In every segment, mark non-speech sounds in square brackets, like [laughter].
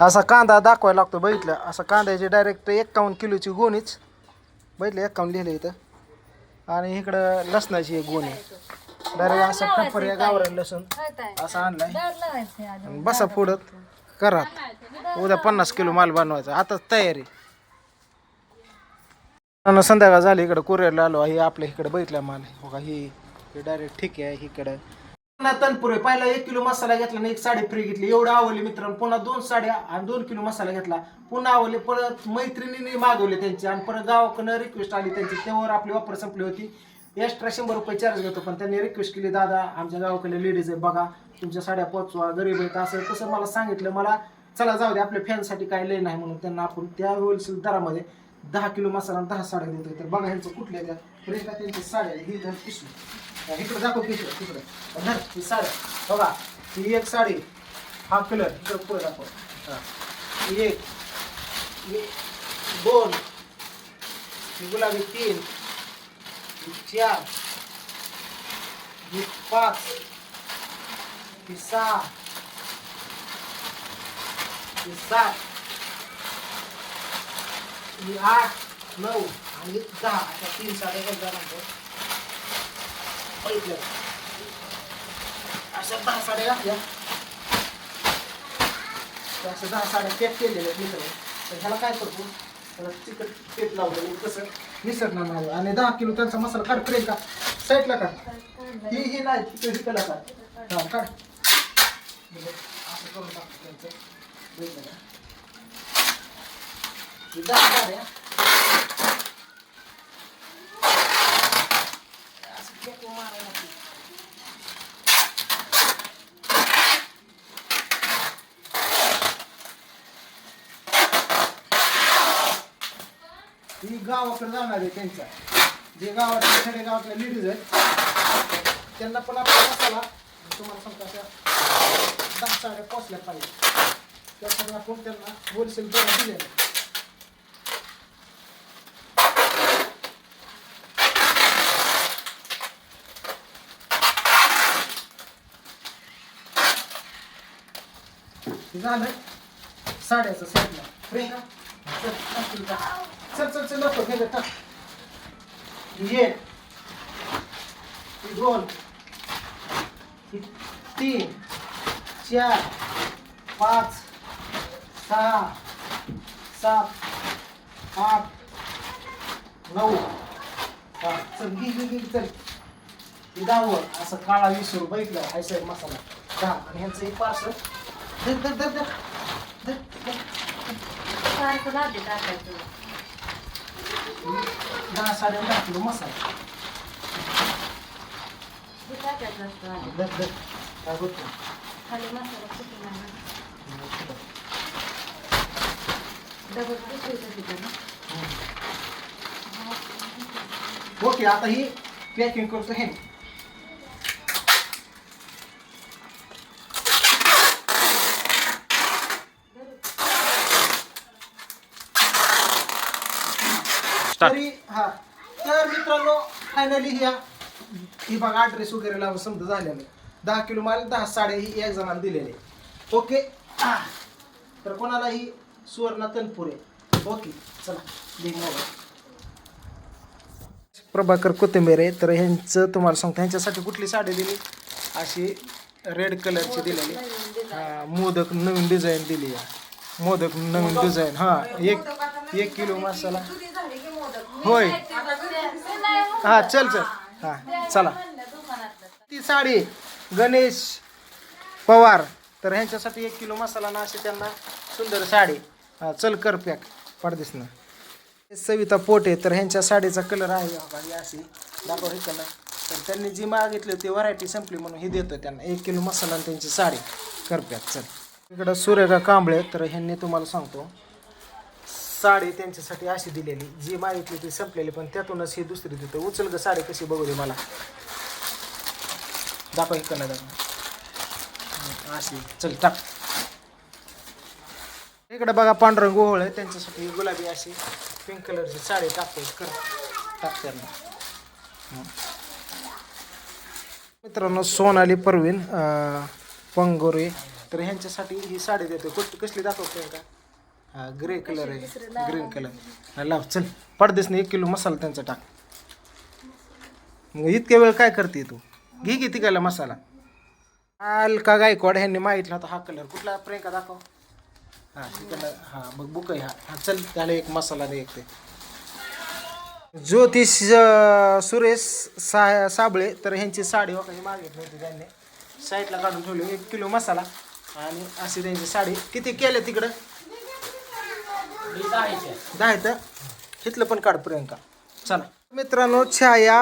असा कांदा दाखवायला लागतो बघितलं असा कांद्याची डायरेक्ट एक्कावन्न किलोची गोणीच. बघितलं एक्कावन्न लिहिलं इथं. आणि इकडं लसणाची एक गोणी. डायरेक्ट असं पेपर या गावरान लसूण. असं आणलाय. आणि बसा पुढत करा. उद्या पन्नास किलो माल बनवायचा. आताच तयारी. संध्याकाळ झाली इकडं कुरिअरला आलो. हे आपल्या इकडे बघितलं माल. हो का ही डायरेक्ट ठीक आहे. इकडं तनपुरे पहिला एक किलो मसाला घेतला आणि एक साडी फ्री घेतली. एवढं आवडली मित्रांनो. पुन्हा दोन साड्या आणि दोन किलो मसाला घेतला. पुन्हा आवडले परत मैत्रिणीने मागवले त्यांची आणि परत गावाकडनं रिक्वेस्ट आली त्यांची. त्यावर आपली वापर संपली होती. एक्स्ट्रा शंभर रुपये चार्ज घेतो पण त्यांनी रिक्वेस्ट केली दादा आमच्या गावाकडे लेडीज आहे बघा तुमच्या साड्या पोचवा गरीब आहेत. असं तसं मला सांगितलं. मला चला जाऊ दे आपल्या फॅनसाठी काय लय नाही म्हणून त्यांना आपण त्या होलसेल दरामध्ये दहा किलो मसाला दहा साड्या देतो तर बघा ह्यांचं कुठल्या त्या रेखा त्यांची साड्या ही धर पिशवी. इकडे दाखव पिशवी तिकडे. धर ही साडी बघा ही एक साडी हा कलर इकडे पुढे दाखव. हा. एक दोन गुलाबी तीन चार पाच ही सहा ही सात ही आठ नऊ आणि दहा. अशा तीन साड्या एकदा म्हणतो. बघितलं अशा दहा साड्या घातल्या अशा दहा साड्या पेट केलेल्या मित्र तर ह्याला काय करतो त्याला चिकट पेट लावलं कसं निसरणार नाही आणि दहा किलो त्यांचा मसाला काढ करेल का साईडला काढ ही ही नाही तिकडे हिकडला काढ हा काढ असं करून टाकतो त्यांचं दहा साड्या असं फेकून ही गावाकडे जाणार आहे त्यांच्या. जे गावातल्या खेडे गावातल्या लेडीज आहेत त्यांना पण आपला मसाला तुम्हाला सांगता त्या दहा साड्या पोचल्या पाहिजे. त्यासाठी आपण त्यांना होलसेल दर दिले झालं. साड्याचं साईडला प्रियंका चल, टाक तुला चल. चल चल लवकर घे, टाक ही दोन. ही तीन. चार. पाच. सहा. सात. आठ. नऊ. हा चल गी गी गी चल. दहावं असं काळा वीस रुपये हायसर मसाला. दहा. आणि ह्यांचं एक पार्सल. धर धर धर धर धर धर सारखं राहते टाकायचं दहा साडे दहा किलो मसाला हे टाकायचं असतं आधी. धर धर काय होत खाली मसाला कुठे नाही डबल दुसरीचं तिथं ना ओके आता ही पॅकिंग करतो हे तरी हा. तर मित्रांनो फायनली ह्या ही बघा ॲड्रेस वगैरे लावून समजा झालेलं. दहा किलो माल दहा साड्या ही एक जणाला दिलेले. ओके आ. तर कोणालाही सुवर्ण तनपुरे? ओके चला मोबाईल प्रभाकर कोथिंबीर आहे तर ह्यांचं तुम्हाला सांगतो ह्यांच्यासाठी कुठली साडी दिली? अशी रेड कलरची दिलेली. हा, मोदक नवीन डिझाईन दिली आहे. मोदक नवीन डिझाईन हा एक एक किलो मसाला. होय. हा चल चल. हा चला. ती साडी गणेश पवार. तर ह्यांच्यासाठी एक किलो मसाला ना अशी त्यांना सुंदर साडी. हा, चल कर पॅक. पडदिस ना. सविता पोटे तर ह्यांच्या साडीचा कलर आहे बघा, अशी. दाखव हे कलर तर त्यांनी जी मागितली होती व्हरायटी संपली म्हणून ही देतो त्यांना. एक किलो मसाला आणि त्यांची साडी. करप्यात चल. इकडं सूर्यका कांबळे तर ह्यांनी तुम्हाला सांगतो. साडी त्यांच्यासाठी अशी दिलेली. जी मागितली ती संपलेली पण त्यातूनच ही दुसरी देतो. उचल ग साडी कशी बघू दे मला. दाखव कला दाखव अशी. चल टाक. इकडे बघा पांढरं गोहळ आहे त्यांच्यासाठी गुलाबी अशी पिंक कलरची साडी टाकते. कर. टाक त्यांना. मित्रांनो सोनाली परवीन पंगोरे तर ह्यांच्यासाठी ही साडी देतो. कुठ कसली दाखवते का हा ग्रे कलर आहे. ग्रीन कलर लाव चल. पडदेसने एक किलो मसाला त्यांचा टाक. मग इतक्या वेळ काय करते तू? घे की तिकायला मसाला. का गायकवाड ह्यांनी मागितला होता हा कलर कुठला? प्रियंका दाखव. हा तिकडला. हा बघ बुक आहे हा. हा चल त्याला एक मसाला दे एक ते. ज्योतिष सुरेश सा साबळे तर ह्यांची साडी वगैरे मागितली होती त्यांनी. साईडला काढून ठेवली. एक किलो मसाला. आणि अशी त्यांची साडी. किती केले तिकडं? दहा येतं इथलं पण काढ प्रियंका. चला. मित्रांनो छाया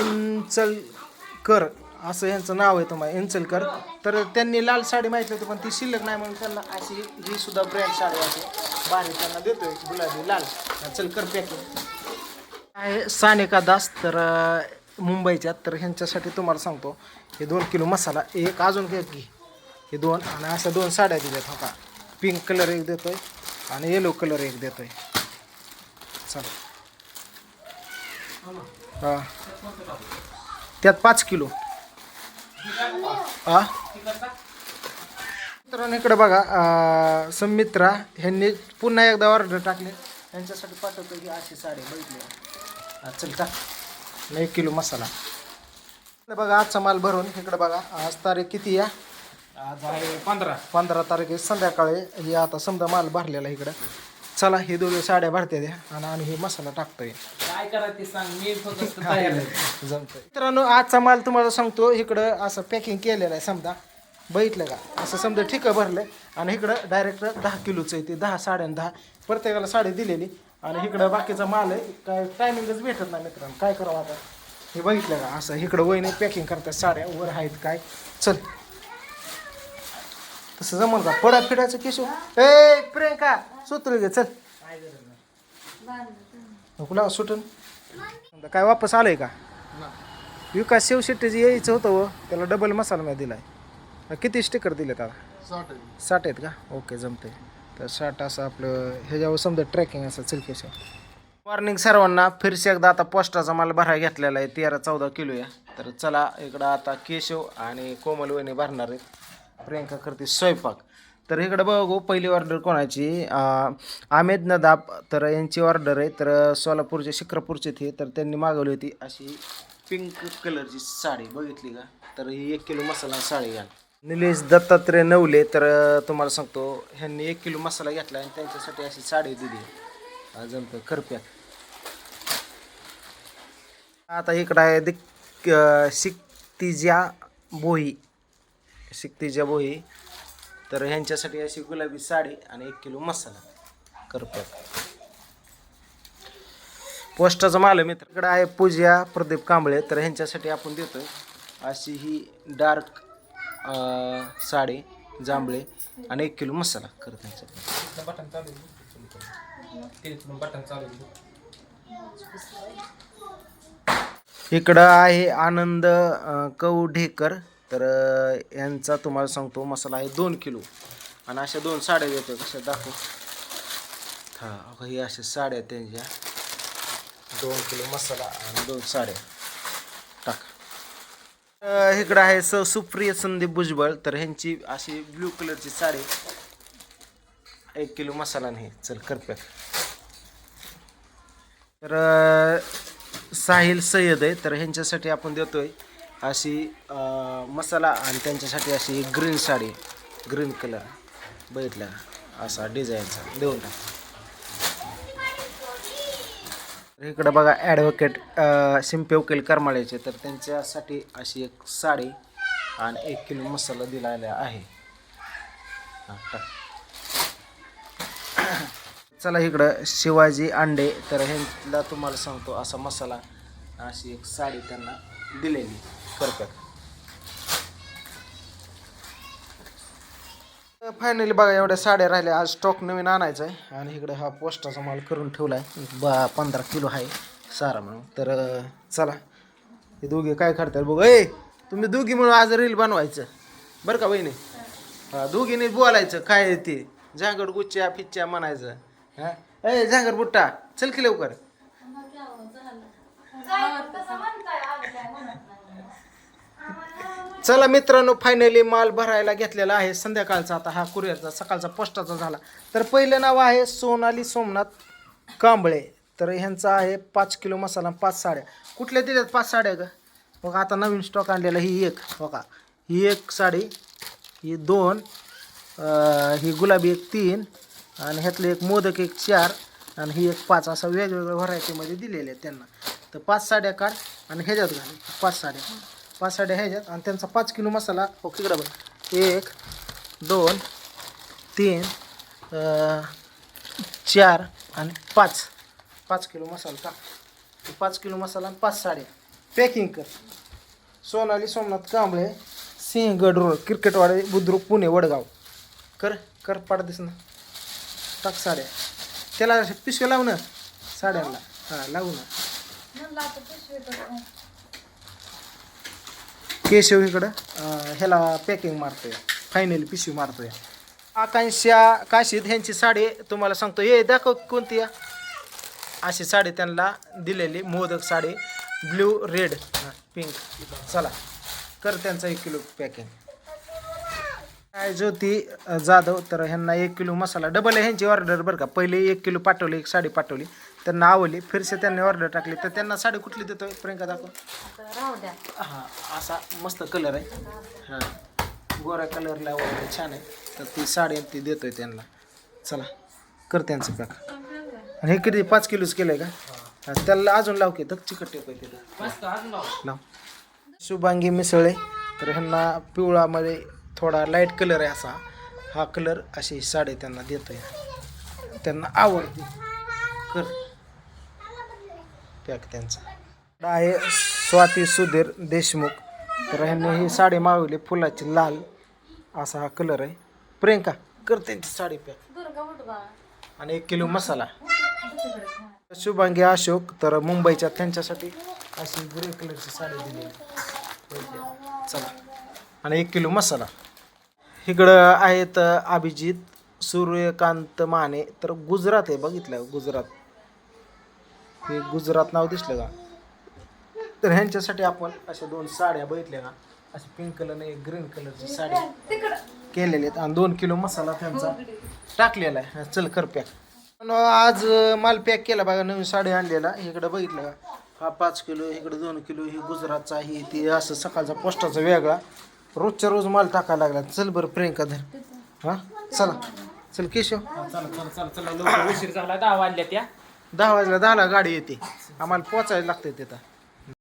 इंचलकर असं यांचं नाव आहे तुम्हाला इंचलकर तर त्यांनी लाल साडी माहिती होती पण ती शिल्लक नाही म्हणून त्यांना अशी ही सुद्धा ब्रँड साडी अशी बाहेर त्यांना देतोय गुलाबी लाल. चलकर पॅकिंग आहे सानिका दास तर मुंबईच्या तर ह्यांच्यासाठी तुम्हाला सांगतो हे दोन किलो मसाला एक अजून घे की. हे दोन आणि अशा दोन साड्या दिल्यात हो का पिंक कलर एक देतोय. आणि येलो कलर एक देतो आहे चला. हा. त्यात पाच किलो. हा? मित्रांनो इकडे बघा संमित्रा ह्यांनी पुन्हा एकदा ऑर्डर टाकले. यांच्यासाठी पाठवतो की अशी साडी बघितली. चल का आणि एक किलो मसाला. बघा आजचा माल भरून इकडे बघा आज तारीख किती या आज आहे पंधरा. पंधरा तारीख आहे संध्याकाळी. हे आता समजा माल भरलेला इकडं. चला हे दोघे साड्या भरते द्या आणि आम्ही हे मसाला टाकतोय. काय करा ते सांग मी फक्त [laughs] जमतंय. मित्रांनो आजचा माल तुम्हाला सांगतो इकडं असं पॅकिंग केलेलं आहे समजा. बघितलं का? असं समजा ठिकं भरलं आणि इकडं डायरेक्ट दहा किलोचं आहे ते दहा साड्यान दहा. प्रत्येकाला साडी दिलेली. आणि इकडं बाकीचा माल आहे काय टायमिंगच भेटत नाही मित्रांनो. काय करावं आता? हे बघितलं का? असं इकडं वहिनी पॅकिंग करतात साड्या वर आहेत काय? चल. तसं जमल का? पडा फिडायचं केशव. ए प्रियंका सुत्र घे चल. कुला सुटून. काय वापस आलंय का? विकास शिवशेट्टीची यायचं होतं व त्याला डबल मसाला मी दिलाय. किती स्टिकर दिले त्याला साठ आहेत. का? ओके जमते तर साठ असं आपलं ह्याच्यावर समजा ट्रॅकिंग असं चलकेशव मॉर्निंग सर्वांना फिरसे एकदा आता पोस्टाचा माल भरायला घेतलेला आहे. तेरा चौदा किलो आहे. तर चला इकडं आता केशव आणि कोमल वहिनी भरणार आहेत. प्रियंका करते स्वयंपाक. तर इकडं बघू पहिली ऑर्डर कोणाची? आमेद नदाब तर यांची ऑर्डर आहे. तर सोलापूरचे शिक्रापूरचे ते तर त्यांनी मागवली होती अशी पिंक कलरची साडी. बघितली का? तर ही एक किलो मसाला साडी घाल निलेश दत्तात्रय नवले तर तुम्हाला सांगतो ह्यांनी एक किलो मसाला घेतला आणि त्यांच्यासाठी अशी साडी दिली. जमतं. करप्यात आता इकडं आहे दिक अं, शिक्तिजा बोही शिक्तिजा बोही तर ह्यांच्यासाठी अशी गुलाबी साडी आणि एक किलो मसाला. करतात पोस्टाचा माल आहे आहे पूजा प्रदीप कांबळे तर ह्यांच्यासाठी आपण देतो अशी ही डार्क साडी जांभळे आणि एक किलो मसाला. करत इकडं आहे आनंद कवढेकर तर यांचा तुम्हाला सांगतो मसाला आहे दोन किलो. आणि अशा दोन साड्या देतो कशा दाखव. हा ही अशा साड्या त्यांच्या. दोन किलो मसाला आणि दोन साड्या. टाक. इकडं आहे स सुप्रिय संदीप भुजबळ. तर ह्यांची अशी ब्ल्यू कलरची साडी. एक किलो मसाला नाही. चल करप्यात तर साहिल सय्यद आहे. तर ह्यांच्यासाठी आपण देतोय अशी मसाला आणि त्यांच्यासाठी अशी ग्रीन साडी. ग्रीन कलर बघितला असा डिझाईनचा देऊन टाक. तर इकडं बघा ॲडव्होकेट शिंपे वकील करमाळ्याचे. तर त्यांच्यासाठी अशी एक साडी आणि एक किलो मसाला दिलेला आहे. चला इकडं शिवाजी अंडे. तर ह्यांना तुम्हाला सांगतो असा मसाला अशी एक साडी त्यांना दिलेली. करतात फायनली बघा एवढ्या साड्या राहिल्या. आज स्टॉक नवीन आणायचा आहे. आणि इकडे हा पोस्टाचा माल करून ठेवला आहे बा पंधरा किलो आहे. सारा म्हणून. तर चला. हे दोघे काय करतात बघ. ए तुम्ही दोघी म्हणून आज रील बनवायचं. बरं का बहिणी हा दोघीने बोलायचं. काय ते? झांगड गुच्च्या फिच्च्या म्हणायचं. हा? ए झांगड बुट्टा चल की लवकर. चला मित्रांनो फायनली माल भरायला घेतलेला आहे. संध्याकाळचा आता हा कुरिअरचा सकाळचा पोस्टाचा झाला. तर पहिलं नाव आहे सोनाली सोमनाथ कांबळे. तर ह्यांचा आहे पाच किलो मसाला पाच साड्या. कुठल्या दिल्यात पाच साड्या ग? बघा आता नवीन स्टॉक आणलेला ही एक बघा. ही एक साडी ही दोन ही गुलाबी एक तीन आणि ह्यातले एक मोदक एक चार आणि ही एक पाच. असं वेगवेगळ्या व्हरायटीमध्ये दिलेले आहेत त्यांना. तर पाच साड्या काढ आणि ह्याच्यात घाल. पाच साड्या. पाच साड्या ह्याच्यात आणि त्यांचा पाच किलो मसाला हो तिकडं बघ. एक दोन तीन चार आणि पाच. पाच किलो मसाला टाक पाच किलो मसाला आणि पाच साड्या. पॅकिंग कर. सोनाली सोमनाथ कांबळे सिंहगड रोड क्रिकेटवाडे बुद्रुक पुणे वडगाव. कर कर पाड दिस ना. टाक साड्या. त्याला पिशव्या लावणं ना. साड्यांना. हां लावू ना. केशव इकडं. अं, ह्याला पॅकिंग मारतोय. फायनली पिशवी मारतोय. आकांक्षा काशीद ह्यांची साडी तुम्हाला सांगतो. ये दाखव कोणती आहे? अशी साडी त्यांना दिलेली modak sari. Blue red pink चला. कर त्यांचा एक किलो पॅकिंग काय ज्योती अ, जाधव तर ह्यांना एक किलो मसाला. डबल ह्यांची ऑर्डर बरं का. पहिले एक किलो पाठवली एक साडी पाठवली. त्यांना आवडली फिरसे त्यांनी ऑर्डर टाकली. तर त्यांना साडी कुठली देतोय प्रियंका दाखव. राहू द्या हा असा मस्त कलर आहे. हां गोऱ्या कलरला वगैरे छान आहे. तर ती साडी ती देतोय त्यांना. चला कर त्यांचं पॅक आणि हे किती पाच किलोच केलंय का? हा, त्याला अजून लाव की दग चिकट टेप आहे तिथं. मस्त लाव. शुभांगी मिसळे तर ह्यांना पिवळामध्ये थोडा लाइट कलर आहे असा. हा कलर अशी साडी त्यांना देतोय. त्यांना आवडते. कर. पॅक त्यांचा. आहे स्वाती सुधीर देशमुख. तर ह्यांनी ही साडी मागवली फुलाची लाल. असा हा कलर आहे. प्रियंका कर त्यांची साडी पॅक. आणि एक किलो मसाला. शुभांगी अशोक तर मुंबईच्या त्यांच्यासाठी अशी ग्रे कलरची साडी दिलेली चला. आणि एक किलो मसाला. इकडं आहेत अभिजित सूर्यकांत माने. तर गुजरात आहे बघितलं गुजरात. हे गुजरात नाव दिसलं का? तर ह्यांच्यासाठी आपण अशा दोन साड्या बघितल्या का? अशी पिंक कलर एक ग्रीन कलरची साडी केलेल्या आहेत. आणि दोन किलो मसाला त्यांचा टाकलेला आहे. चल कर पॅक आज माल पॅक केला बघा नवीन साडी आणलेला. इकडं बघितलं का? हा पाच किलो इकडं दोन किलो ही गुजरातचा ही ती असं सकाळचा पोस्टाचा वेगळा. रोजच्या रोज माल टाकायला लागला. चल बरं प्रियंका धर. हां? चला. चल केशव. चला चला चला चला उशीर झाला. दहा वाजल्या त्या दहा वाजला दहाला गाडी येते. आम्हाला पोचायला लागते तिथं.